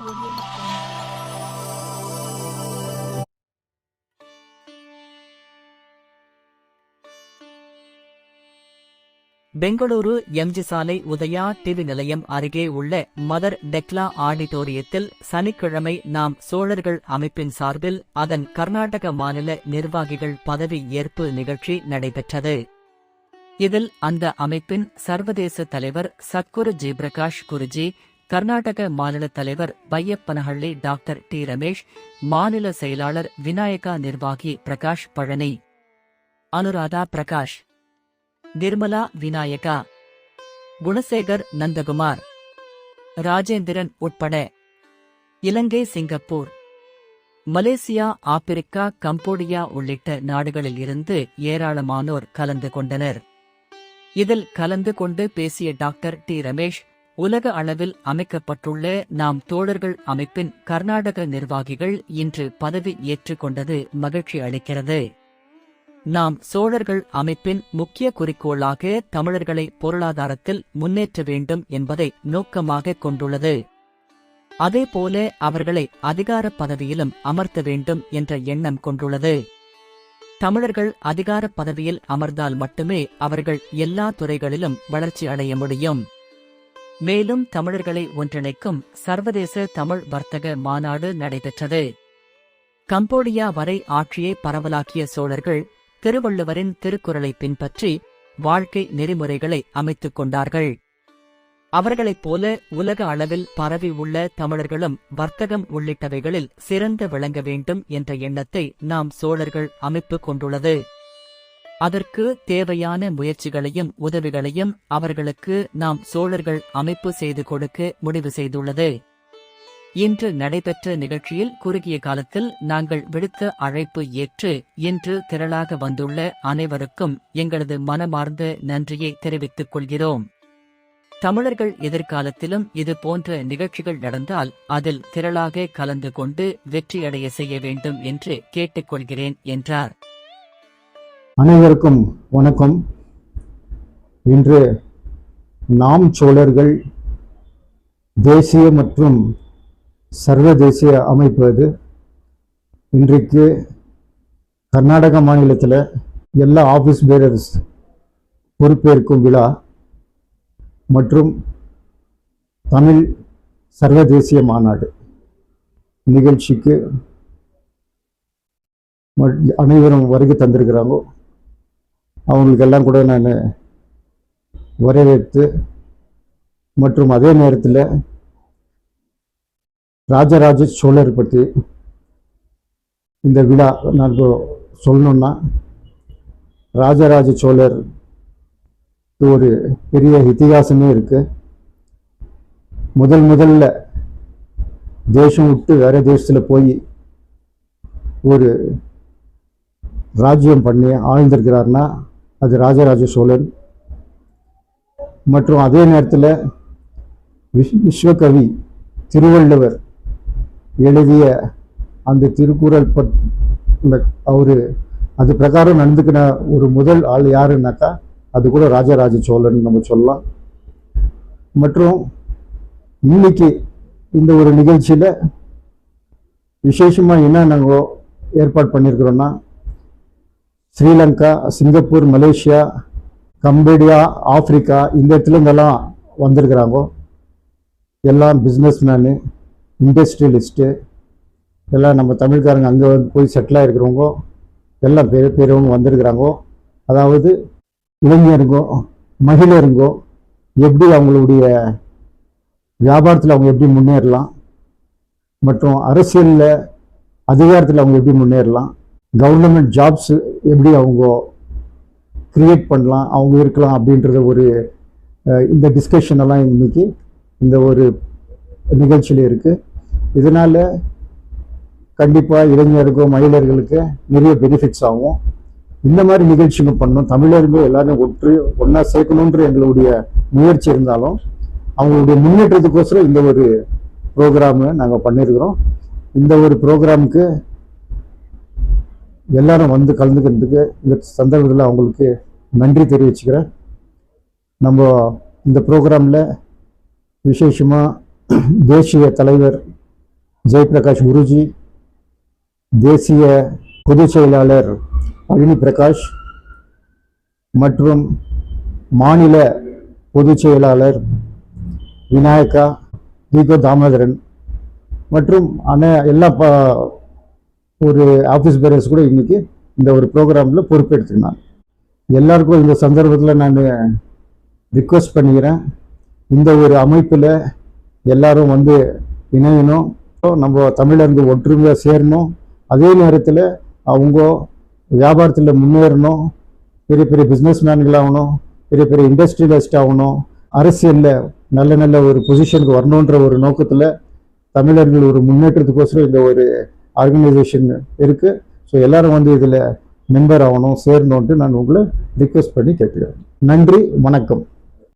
Bengaluru MG சாலை Udaya TV நிலையம் அருகே உள்ள மதர் டெக்லா ஆடிட்டோரியத்தில் சனிக்கிழமை நாம் சோழர்கள் அமைப்பின் சார்பில் அதன் கர்நாடக மாநில நிர்வாகிகள் பதவி ஏற்பு நிகழ்ச்சி நடைபெற்றது. இதில் அந்த அமைப்பின் சர்வதேச தலைவர் சத்குரு ஜி பிரகாஷ் குருஜி கர்நாடக மாநில தலைவர் பையப்பனஹள்ளி டாக்டர் டி ரமேஷ் மாநில செயலாளர் விநாயகா நிர்வாகி பிரகாஷ் பழனி அனுராதா பிரகாஷ் நிர்மலா விநாயகா குணசேகர் நந்தகுமார் ராஜேந்திரன் உட்பட Ilangai Singapore Malaysia Africa Cambodia உள்ளிட்ட நாடுகளில் இருந்து ஏராளமானோர் கலந்து கொண்டனர். இதில் கலந்து கொண்டு பேசிய டாக்டர் டி ரமேஷ் உலக அளவில் அமைக்கப்பட்டுள்ள நாம் தோழர்கள் அமைப்பின் கர்நாடக நிர்வாகிகள் இன்று பதவி ஏற்றுக்கொண்டது மகிழ்ச்சி அளிக்கிறது. நாம் சோழர்கள் அமைப்பின் முக்கிய குறிக்கோளாக தமிழர்களை பொருளாதாரத்தில் முன்னேற்ற வேண்டும் என்பதை நோக்கமாக கொண்டுள்ளது. அதேபோல அவர்களை அதிகார பதவியிலும் அமர்த்த வேண்டும் என்ற எண்ணம் கொண்டுள்ளது. தமிழர்கள் அதிகார பதவியில் அமர்ந்தால் மட்டுமே அவர்கள் எல்லா துறைகளிலும் வளர்ச்சி அடைய முடியும். மேலும் தமிழர்களை ஒன்றிணைக்கும் சர்வதேச தமிழ் வர்த்தக மாநாடு நடைபெற்றது. கம்போடியா வரை ஆட்சியை பரவலாக்கிய சோழர்கள் திருவள்ளுவரின் திருக்குறளை பின்பற்றி வாழ்க்கை நெறிமுறைகளை அமைத்துக் கொண்டார்கள். அவர்களைப் போல உலக அளவில் பரவி உள்ள தமிழர்களும் வர்த்தகம் உள்ளிட்டவைகளில் சிறந்து விளங்க வேண்டும் என்ற எண்ணத்தை நாம் சோழர்கள் அமைப்பு கொண்டுள்ளது. அதற்கு தேவையான முயற்சிகளையும் உதவிகளையும் அவர்களுக்கு நாம் சோழர்கள் அமைப்பு செய்து கொடுக்க முடிவு செய்துள்ளது. இன்று நடைபெற்ற நிகழ்ச்சியில் குறுகிய காலத்தில் நாங்கள் விடுத்த அழைப்பு ஏற்று இன்று திரளாக வந்துள்ள அனைவருக்கும் எங்களது மனமார்ந்த நன்றியை தெரிவித்துக் கொள்கிறோம். தமிழர்கள் எதிர்காலத்திலும் இது போன்ற நிகழ்ச்சிகள் நடந்தால் அதில் திரளாக கலந்து கொண்டு வெற்றியடைய செய்ய வேண்டும் என்று கேட்டுக்கொள்கிறேன் என்றார். அனைவருக்கும் வணக்கம். இன்று நாம் சோழர்கள் தேசிய மற்றும் சர்வதேசிய அமைப்பு அது. இன்றைக்கு கர்நாடக மாநிலத்தில் எல்லா ஆஃபீஸ் பேரர்ஸ் பொறுப்பேற்கும் விழா மற்றும் தமிழ் சர்வதேசிய மாநாடு நிகழ்ச்சிக்கு அனைவரும் வருகை தந்திருக்கிறாங்க. அவங்களுக்கெல்லாம் கூட நான் வரவேற்று மற்றும் அதே நேரத்தில் ராஜராஜ சோழர் பற்றி இந்த விழா நான் சொல்லணுன்னா சொல்லணும்னா ராஜராஜ சோழர் ஒரு பெரிய இத்திகாசமே இருக்குது முதல் முதல்ல தேசம் விட்டு வேறு தேசத்தில் போய் ஒரு ராஜ்யம் பண்ணி ஆழ்ந்திருக்கிறாருன்னா அது ராஜராஜ சோழன். மற்றும் அதே நேரத்தில் விஷ் விஸ்வகவி திருவள்ளுவர் எழுதிய அந்த திருக்குறள் பட் அவர் அது பிரகாரம் நடந்துக்கின ஒரு முதல் ஆள் யாருன்னாக்கா அது கூட ராஜராஜ சோழன் நம்ம சொல்லலாம். மற்றும் இன்னைக்கு இந்த ஒரு நிகழ்ச்சியில் விசேஷமாக என்ன நாங்கள் ஏற்பாடு பண்ணியிருக்கிறோன்னா Sri Lanka Singapore Malaysia Cambodia Africa இந்த இடத்துல இருந்தெல்லாம் வந்திருக்கிறாங்க. எல்லாம் பிஸ்னஸ் மேனு இண்டஸ்ட்ரியலிஸ்ட்டு எல்லாம் நம்ம தமிழ்காரங்க அங்கே வந்து போய் செட்டில் ஆகிருக்கிறவங்க எல்லாம் பெரிய பெரியவங்க வந்திருக்கிறாங்க. அதாவது இளைஞருங்கோ மகிழருங்கோ எப்படி அவங்களுடைய வியாபாரத்தில் அவங்க எப்படி முன்னேறலாம் மற்றும் அரசியலில் அதிகாரத்தில் அவங்க எப்படி முன்னேறலாம் கவர்மெண்ட் ஜாப்ஸ் எப்படி அவங்க க்ரியேட் பண்ணலாம் அவங்க இருக்கலாம் அப்படின்றத ஒரு இந்த டிஸ்கஷன் எல்லாம் இன்றைக்கி இந்த ஒரு நிகழ்ச்சியில் இருக்குது இதனால் கண்டிப்பாக இளைஞருக்கும் மகளிர்களுக்கு நிறைய பெனிஃபிட்ஸ் ஆகும். இந்த மாதிரி நிகழ்ச்சிகள் பண்ணணும். தமிழர்கள் எல்லாரும் ஒற்று ஒன்றா சேர்க்கணுன்ற எங்களுடைய முயற்சி இருந்தாலும் அவங்களுடைய முன்னேற்றத்துக்கோசரம் இந்த ஒரு ப்ரோக்ராமு நாங்கள் பண்ணியிருக்கிறோம். இந்த ஒரு ப்ரோக்ராமுக்கு எல்லாரும் வந்து கலந்துக்கிறதுக்கு இந்த சந்தர்ப்பத்தில் அவங்களுக்கு நன்றி தெரிவிச்சுக்கிறேன். நம்ம இந்த ப்ரோக்ராமில் விசேஷமாக தேசிய தலைவர் ஜெயபிரகாஷ் குருஜி தேசிய பொதுச் செயலாளர் அழினி பிரகாஷ் மற்றும் மாநில பொதுச் செயலாளர் விநாயகா தீபோ தாமோதரன் மற்றும் அன எல்லா ப ஒரு ஆஃபீஸ் பேரர்ஸ் கூட இன்றைக்கி இந்த ஒரு ப்ரோக்ராமில் பொறுப்பெடுத்துருந்தாங்க எல்லாருக்கும் இந்த சந்தர்ப்பத்தில் நான் ரிக்வெஸ்ட் பண்ணிக்கிறேன். இந்த ஒரு அமைப்பில் எல்லாரும் வந்து இணையணும். நம்ம தமிழர்ந்து ஒற்றுமையாக சேரணும். அதே நேரத்தில் அவங்க வியாபாரத்தில் முன்னேறணும். பெரிய பெரிய பிஸ்னஸ்மேன்களாகணும் பெரிய பெரிய இண்டஸ்ட்ரியலிஸ்ட் ஆகணும். அரசியலில் நல்ல நல்ல ஒரு பொசிஷனுக்கு வரணுன்ற ஒரு நோக்கத்தில் தமிழர்கள் ஒரு முன்னேற்றத்துக்கோசரம் இந்த ஒரு ஆர்கனைசேஷன் இருக்குது ஸோ எல்லோரும் வந்து இதில் மெம்பர் ஆகணும் சேரணுன்ட்டு நான் உங்களை ரிக்வெஸ்ட் பண்ணி கேட்டுக்கிறேன். நன்றி வணக்கம்.